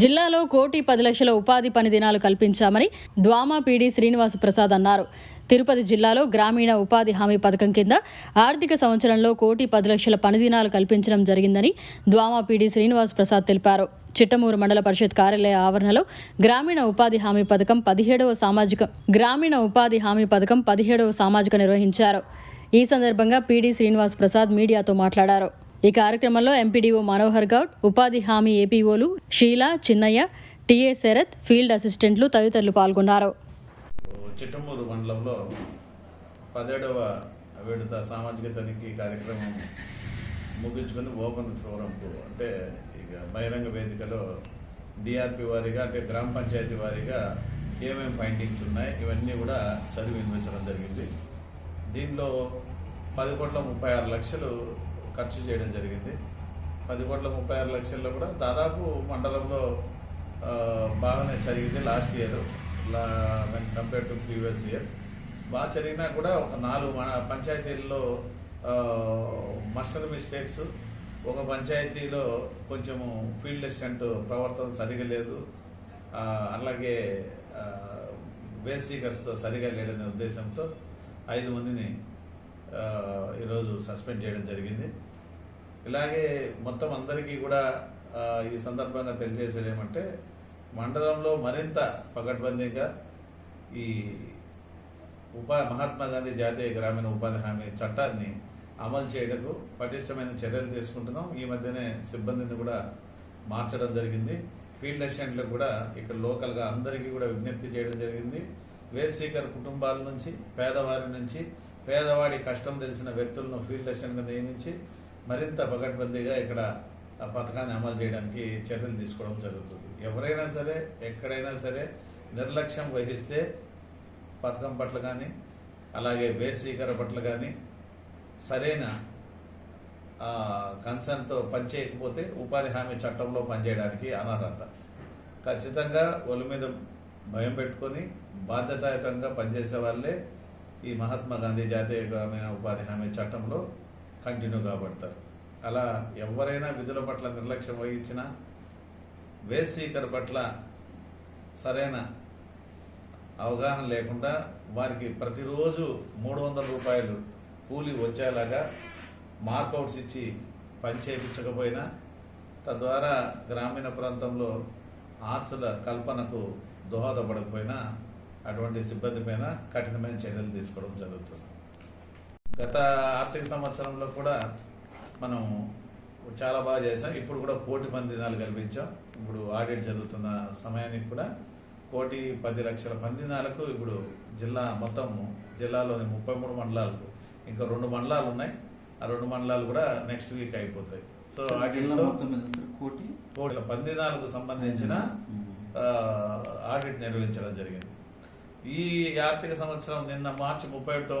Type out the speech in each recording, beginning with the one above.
జిల్లాలో కోటి పది లక్షల ఉపాధి పని దినాలు కల్పించామని ద్వామా పీడీ శ్రీనివాస ప్రసాద్ అన్నారు. తిరుపతి జిల్లాలో గ్రామీణ ఉపాధి హామీ పథకం కింద ఆర్థిక సంవత్సరంలో కోటి పది లక్షల పని దినాలు కల్పించడం జరిగిందని ద్వామా పీడీ శ్రీనివాస్ ప్రసాద్ తెలిపారు. చిట్టమూరు మండల పరిషత్ కార్యాలయ ఆవరణలో గ్రామీణ ఉపాధి హామీ పథకం పదిహేడవ సామాజిక గ్రామీణ ఉపాధి హామీ పథకం పదిహేడవ సామాజిక నిర్వహించారు. ఈ సందర్భంగా పీడీ శ్రీనివాస్ ప్రసాద్ మీడియాతో మాట్లాడారు. ఈ కార్యక్రమంలో ఎంపీడీఓ మనోహర్ గౌడ్ ఉపాధి హామీ ఏపీఓలు షీలా చిన్నయ్య టీఏ శరత్ ఫీల్డ్ అసిస్టెంట్లు తదితరులు పాల్గొన్నారు. చిట్టమూరు మండలంలో పదిహేడవ విడత సామాజిక తనిఖీ కార్యక్రమం ముగించుకొని ఓపెన్ ఫోరంకు. అంటే ఇక బహిరంగ వేదికలో డిఆర్పి వారిగా అంటే గ్రామ పంచాయతీ వారిగా ఏమేమి ఫైండింగ్స్ ఉన్నాయి ఇవన్నీ కూడా చదివి వినిపించడం జరిగింది. దీనిలో పది కోట్ల ముప్పై ఆరు లక్షలు ఖర్చు చేయడం జరిగింది. పది కోట్ల ముప్పై ఆరు లక్షల్లో కూడా దాదాపు మండలంలో బాగానే జరిగింది last year. Compare to previous years బాగా జరిగినా కూడా ఒక నాలుగు పంచాయతీల్లో మస్టర్ మిస్టేక్స్ ఒక పంచాయతీలో కొంచెము ఫీల్డ్ అసిస్టెంట్ ప్రవర్తన సరిగా లేదు. అలాగే బేసికర్స్ సరిగా లేడనే ఉద్దేశంతో ఐదు మందిని ఈరోజు సస్పెండ్ చేయడం జరిగింది. ఇలాగే మొత్తం అందరికీ కూడా ఈ సందర్భంగా తెలియజేసేది ఏమంటే మండలంలో మరింత పకడ్బందీగా ఈ ఉపా మహాత్మా గాంధీ జాతీయ గ్రామీణ ఉపాధి హామీ చట్టాన్ని అమలు చేయటకు పటిష్టమైన చర్యలు తీసుకుంటున్నాం. ఈ మధ్యనే సిబ్బందిని కూడా మార్చడం జరిగింది. ఫీల్డ్ అసిస్టెంట్లకు కూడా ఇక్కడ లోకల్గా అందరికీ కూడా విజ్ఞప్తి చేయడం జరిగింది. వేస్ట్ సీకర్ కుటుంబాల నుంచి పేదవారి నుంచి పేదవాడి కష్టం తెలిసిన వ్యక్తులను ఫీల్డ్ అసిస్టెంట్గా నియమించి మరింత పకడ్బందీగా ఇక్కడ ఆ పథకాన్ని అమలు చేయడానికి చర్యలు తీసుకోవడం జరుగుతుంది. ఎవరైనా సరే ఎక్కడైనా సరే నిర్లక్ష్యం వహిస్తే పథకం పట్ల కానీ అలాగే వేసీకర పట్ల కానీ సరైన కన్సర్న్తో పనిచేయకపోతే ఉపాధి హామీ చట్టంలో పనిచేయడానికి అనర్హత. ఖచ్చితంగా ఒళ్ళు మీద భయం పెట్టుకొని బాధ్యతాయుతంగా పనిచేసే వాళ్ళే ఈ మహాత్మా గాంధీ జాతీయ గ్రామీణ ఉపాధి హామీ చట్టంలో కంటిన్యూ కాబడతారు. అలా ఎవరైనా విధుల పట్ల నిర్లక్ష్యం వహించినా వేసీకర పట్ల సరైన అవగాహన లేకుండా వారికి ప్రతిరోజు మూడు వందల రూపాయలు కూలి వచ్చేలాగా మార్కౌట్స్ ఇచ్చి పని చేయించకపోయినా తద్వారా గ్రామీణ ప్రాంతంలో ఆస్తుల కల్పనకు దోహదపడకపోయినా అటువంటి సిబ్బంది పైన కఠినమైన చర్యలు తీసుకోవడం జరుగుతుంది. గత ఆర్థిక సంవత్సరంలో కూడా మనం చాలా బాగా చేసాం ఇప్పుడు కూడా కోటి మంది దినాలు కల్పించాం. ఇప్పుడు ఆడిట్ జరుగుతున్న సమయానికి కూడా కోటి పది లక్షల పందినాలకు ఇప్పుడు జిల్లా మొత్తం జిల్లాలోని ముప్పై మూడు మండలాలకు ఇంకా రెండు మండలాలు ఉన్నాయి. ఆ రెండు మండలాలు కూడా నెక్స్ట్ వీక్ అయిపోతాయి. సో సార్ కోటి? కోట్ల పందినాలకు సంబంధించిన ఆడిట్ నిర్వహించడం జరిగింది. ఈ ఆర్థిక సంవత్సరం నిన్న మార్చి ముప్పై ఒకటితో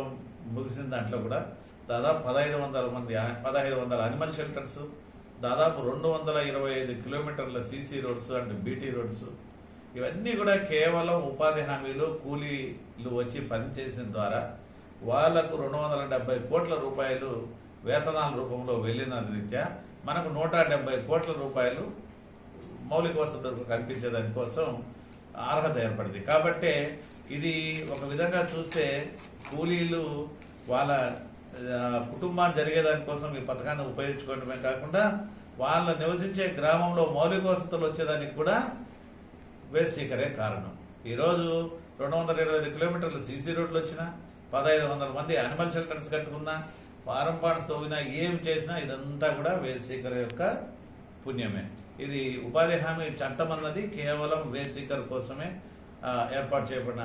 ముగిసిన దాంట్లో కూడా దాదాపు పదహైదు వందల మంది పదహైదు వందల అనిమల్ షెల్టర్స్ దాదాపు రెండు వందల ఇరవై ఐదు కిలోమీటర్ల CC roads and BT roads. ఇవన్నీ కూడా కేవలం ఉపాధి హామీలు కూలీలు వచ్చి పనిచేసిన ద్వారా వాళ్ళకు రెండు వందల డెబ్బై కోట్ల రూపాయలు వేతనాల రూపంలో వెళ్ళిన రీత్యా మనకు నూట డెబ్బై కోట్ల రూపాయలు మౌలిక వసతులు కల్పించేదానికోసం అర్హత ఏర్పడింది. కాబట్టి ఇది ఒక విధంగా చూస్తే కూలీలు వాళ్ళ కుటుంబాన్ని జరిగేదానికోసం ఈ పథకాన్ని ఉపయోగించుకోవడమే కాకుండా వాళ్ళు నివసించే గ్రామంలో మౌలిక వసతులు వచ్చేదానికి కూడా వేసీకరే కారణం. ఈరోజు రెండు వందల ఇరవై ఐదు కిలోమీటర్లు సీసీ రోడ్లు వచ్చినా పదహైదు వందల మంది అనిమల్ షెల్టర్స్ కట్టుకున్నా ఫారం పాండ్స్ తోగినా ఏం చేసినా ఇదంతా కూడా వేసీకర్ యొక్క పుణ్యమే. ఇది ఉపాధి హామీ చట్టం అన్నది కేవలం వేసీకర్ కోసమే. ఏర్పాటు చేయబడిన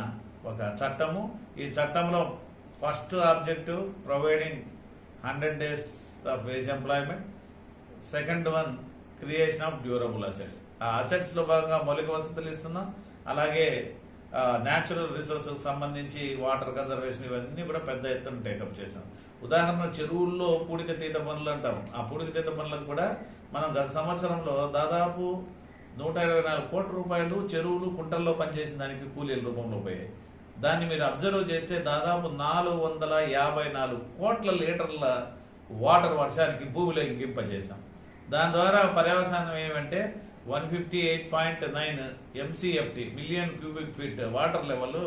ఒక చట్టము. ఈ చట్టంలో first objective providing hundred days of wage employment. Second one creation of durable assets. ఆ అసెట్స్లో భాగంగా మౌలిక వసతులు ఇస్తున్నాం. అలాగే న్యాచురల్ రిసోర్సెస్ సంబంధించి వాటర్ కన్జర్వేషన్ ఇవన్నీ కూడా పెద్ద ఎత్తున టేకప్ చేసాం ఉదాహరణ చెరువుల్లో పూడిక తీత పనులు అంటాం. ఆ పూడిక తీత పనులకు కూడా మనం గత సంవత్సరంలో దాదాపు నూట ఇరవై నాలుగు కోట్ల రూపాయలు చెరువులు కుంటల్లో పనిచేసిన దానికి కూలీల రూపంలో పోయాయి. దాన్ని మీరు అబ్జర్వ్ చేస్తే దాదాపు నాలుగు వందల యాభై నాలుగు కోట్ల లీటర్ల వాటర్ వర్షానికి భూమిలో ఇంకింపజేశాం. దాని ద్వారా పర్యవసానం ఏమంటే one fifty eight point nine MCFT million cubic feet water level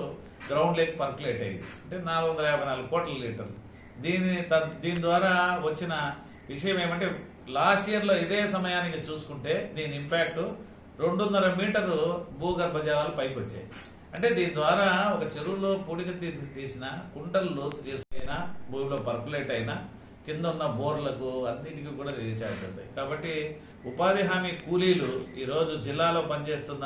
ground lake percolate అయింది. అంటే నాలుగు వందల యాభై నాలుగు కోట్ల లీటర్లు. దీని దీని ద్వారా వచ్చిన విషయం ఏమంటే లాస్ట్ ఇయర్లో ఇదే సమయానికి చూసుకుంటే దీని ఇంపాక్ట్ రెండున్నర మీటరు భూగర్భ జలాలు పైకి వచ్చాయి అంటే దీని ద్వారా ఒక చెరువులో పూడిక తీసి తీసిన కుంటలు లోతు చేసుకున్నా భూమిలో పర్కులేట్ అయినా కింద ఉన్న బోర్లకు అన్నిటికీ కూడా రీఛార్జ్ అవుతాయి. కాబట్టి ఉపాధి హామీ కూలీలు ఈరోజు జిల్లాలో పనిచేస్తున్న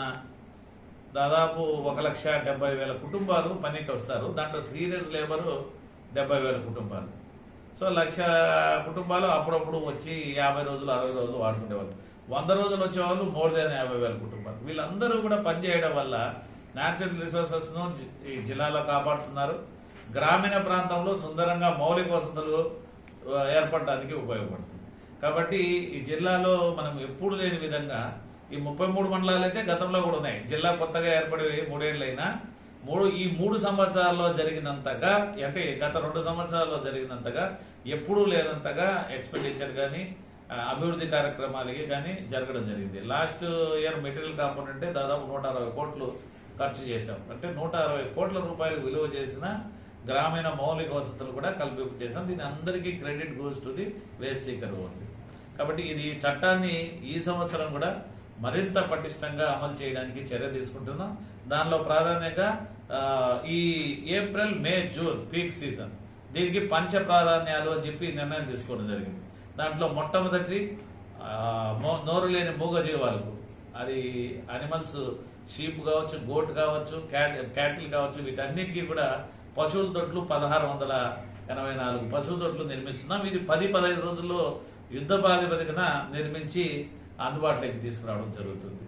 దాదాపు ఒక లక్ష డెబ్బై వేల కుటుంబాలు పనికి వస్తారు. దాంట్లో సీరియస్ లేబరు డెబ్బై వేల కుటుంబాలు. సో లక్ష కుటుంబాలు అప్పుడప్పుడు వచ్చి యాభై రోజులు అరవై రోజులు వాడుకునేవాళ్ళు. వంద రోజులు వచ్చేవాళ్ళు మోర్ దాన్ యాభై వేల కుటుంబాలు. వీళ్ళందరూ కూడా పనిచేయడం వల్ల న్యాచురల్ రిసోర్సెస్ను ఈ జిల్లాలో కాపాడుతున్నారు. గ్రామీణ ప్రాంతంలో సుందరంగా మౌలిక వసతులు ఏర్పడడానికి ఉపయోగపడుతుంది. కాబట్టి ఈ జిల్లాలో మనం ఎప్పుడు లేని విధంగా ఈ ముప్పై మూడు మండలాలు అయితే గతంలో కూడా ఉన్నాయి. జిల్లా కొత్తగా ఏర్పడి మూడేళ్ళైనా మూడు ఈ మూడు సంవత్సరాల్లో జరిగినంతగా అంటే గత రెండు సంవత్సరాల్లో జరిగినంతగా ఎప్పుడూ లేనంతగా ఎక్స్పెండిచర్ కానీ అభివృద్ధి కార్యక్రమాలకి కానీ జరగడం జరిగింది. లాస్ట్ ఇయర్ మెటీరియల్ కాంపోనెంటే దాదాపు నూట అరవై కోట్లు ఖర్చు చేశాం. అంటే నూట అరవై కోట్ల రూపాయలు విలువ చేసిన గ్రామీణ మౌలిక వసతులు కూడా కల్పింపు చేశాం. దీని అందరికీ credit goes to the wage seeker only కాబట్టి ఇది చట్టాన్ని ఈ సంవత్సరం కూడా మరింత పటిష్టంగా అమలు చేయడానికి చర్య తీసుకుంటున్నాం. దానిలో ప్రాధాన్యంగా ఈ April May June peak season. దీనికి పంచ ప్రాధాన్యాలు అని చెప్పి నిర్ణయం తీసుకోవడం జరిగింది. దాంట్లో మొట్టమొదటి మో- నోరు లేని మూగజీవాలకు. అది అనిమల్స్ షీప్ కావచ్చు గోట్ కావచ్చు క్యాట్ క్యాటిల్ కావచ్చు వీటన్నిటికీ కూడా పశువుల దొడ్లు పదహారు వందల ఎనభై నాలుగు పశువుల దొడ్లు నిర్మిస్తున్నాం. ఇది పది పదహైదు రోజుల్లో యుద్ధ ప్రాతిపదికన నిర్మించి అందుబాటులోకి తీసుకురావడం జరుగుతుంది.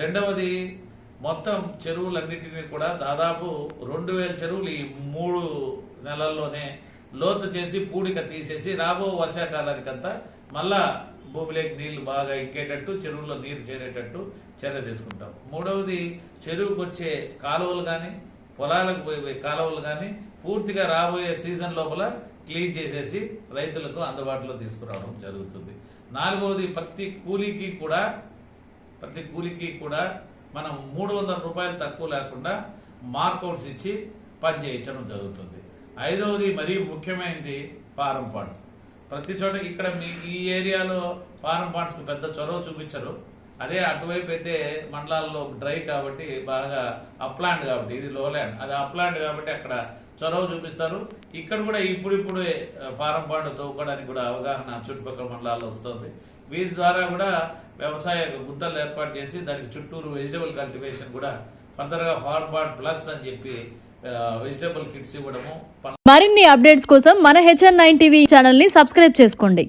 రెండవది మొత్తం చెరువులన్నిటినీ కూడా దాదాపు రెండు వేల చెరువులు ఈ మూడు నెలల్లోనే లోతు చేసి పూడిక తీసేసి రాబో వర్షాకాలానికంతా మళ్ళా భూమిలోకి నీళ్ళు బాగా ఎక్కేటట్టు చెరువుల్లో నీరు చేరేటట్టు చర్య తీసుకుంటాం. మూడవది చెరువుకు వచ్చే కాలువలు కానీ పొలాలకు పోయే కాలువలు కానీ పూర్తిగా రాబోయే సీజన్ లోపల క్లీన్ చేసేసి రైతులకు అందుబాటులో తీసుకురావడం జరుగుతుంది. నాలుగవది ప్రతి కూలీకి కూడా ప్రతి కూలీకి కూడా మనం మూడు వందల రూపాయలు తక్కువ లేకుండా మార్కౌట్స్ ఇచ్చి పని చేయించడం జరుగుతుంది. ఐదవది మరీ ముఖ్యమైనది ఫారం పార్ట్స్ ప్రతి చోట ఇక్కడ మీ ఈ ఏరియాలో ఫారం పార్ట్స్కి పెద్ద చొరవ చూపించరు. అదే అటువైపు అయితే మండలాల్లో డ్రై కాబట్టి బాగా అప్లాండ్ కాబట్టి ఇది లోల్యాండ్ అది అప్లాండ్ కాబట్టి అక్కడ చొరవ చూపిస్తారు. ఇక్కడ కూడా ఇప్పుడిప్పుడే ఫారం పాండ్ తవ్వుకోవడానికి కూడా అవగాహన చుట్టుపక్కల మండలాల్లో వస్తుంది. వీరి ద్వారా కూడా వ్యవసాయ గుంతలు ఏర్పాటు చేసి దానికి చుట్టూరు వెజిటబుల్ కల్టివేషన్ కూడా ఫర్దర్గా ఫార్మ్ పార్ట్ ప్లస్ అని చెప్పి వెజిటేబుల్ కిట్స్ ఇవ్వడము మరిన్ని అప్డేట్స్ కోసం మన హెచ్ఎన్ నైన్ టీవీ ఛానల్ని సబ్స్క్రైబ్ చేసుకోండి.